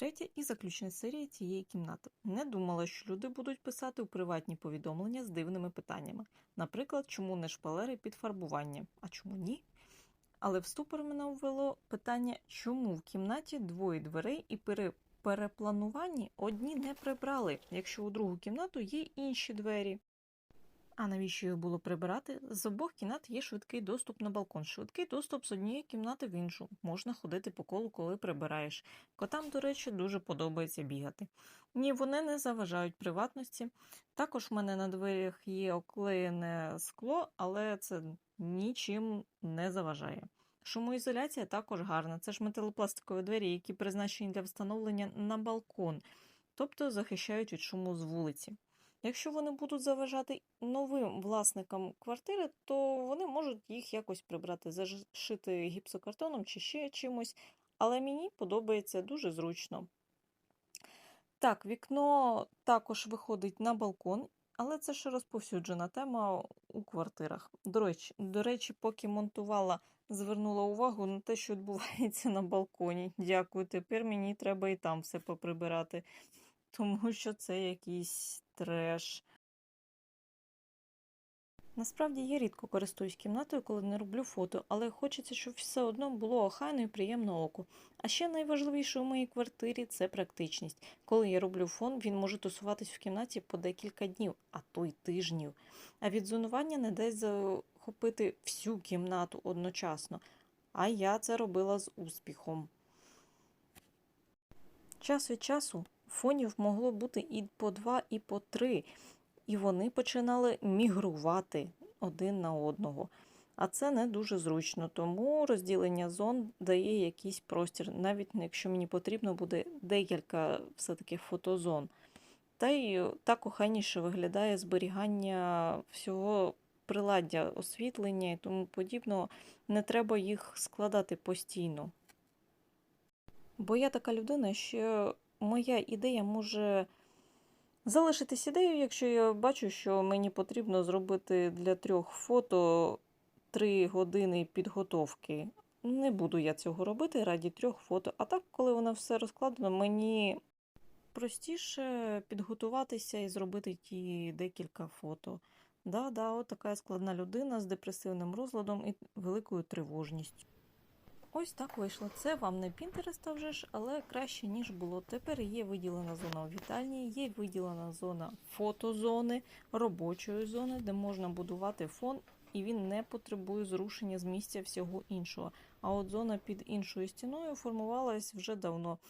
Третя і заключна серія цієї кімнати. Не думала, що люди будуть писати у приватні повідомлення з дивними питаннями. Наприклад, чому не шпалери під фарбування, а чому ні? Але в ступор мене ввело питання, чому в кімнаті двоє дверей і при переплануванні одні не прибрали, якщо у другу кімнату є інші двері. А навіщо їх було прибирати? З обох кімнат є швидкий доступ на балкон. Швидкий доступ з однієї кімнати в іншу. Можна ходити по колу, коли прибираєш. Котам, до речі, дуже подобається бігати. Ні, вони не заважають приватності. Також в мене на дверях є оклеєне скло, але це нічим не заважає. Шумоізоляція також гарна. Це ж металопластикові двері, які призначені для встановлення на балкон, тобто захищають від шуму з вулиці. Якщо вони будуть заважати новим власникам квартири, то вони можуть їх якось прибрати, зашити гіпсокартоном чи ще чимось. Але мені подобається дуже зручно. Так, вікно також виходить на балкон, але це ще розповсюджена тема у квартирах. До речі, до речі, поки монтувала, звернула увагу на те, що відбувається на балконі. Дякую, тепер мені треба і там все поприбирати, тому що це якийсь треш. Насправді я рідко користуюсь кімнатою, коли не роблю фото, але хочеться, щоб все одно було охайно і приємно оку. А ще найважливіше у моїй квартирі це практичність. Коли я роблю фон, він може тусуватись в кімнаті по декілька днів, а то й тижнів. А від зонування не дасть захопити всю кімнату одночасно. А я це робила з успіхом. Час від часу фонів могло бути і по два, і по три, і вони починали мігрувати один на одного. А це не дуже зручно, тому розділення зон дає якийсь простір, навіть якщо мені потрібно буде декілька все-таки фотозон. Та й так охайніше виглядає зберігання всього приладдя освітлення і тому подібного. Не треба їх складати постійно. Бо я така людина, що моя ідея може залишитись ідеєю, якщо я бачу, що мені потрібно зробити для трьох фото три години підготовки. Не буду я цього робити раді трьох фото. А так, коли воно все розкладено, мені простіше підготуватися і зробити ті декілька фото. Да, да, от така складна людина з депресивним розладом і великою тривожністю. Ось так вийшло. Це вам не Pinterest, вже ж, але краще, ніж було. Тепер є виділена зона у вітальні, є виділена зона фотозони, робочої зони, де можна будувати фон, і він не потребує зрушення з місця всього іншого. А от зона під іншою стіною формувалась вже давно.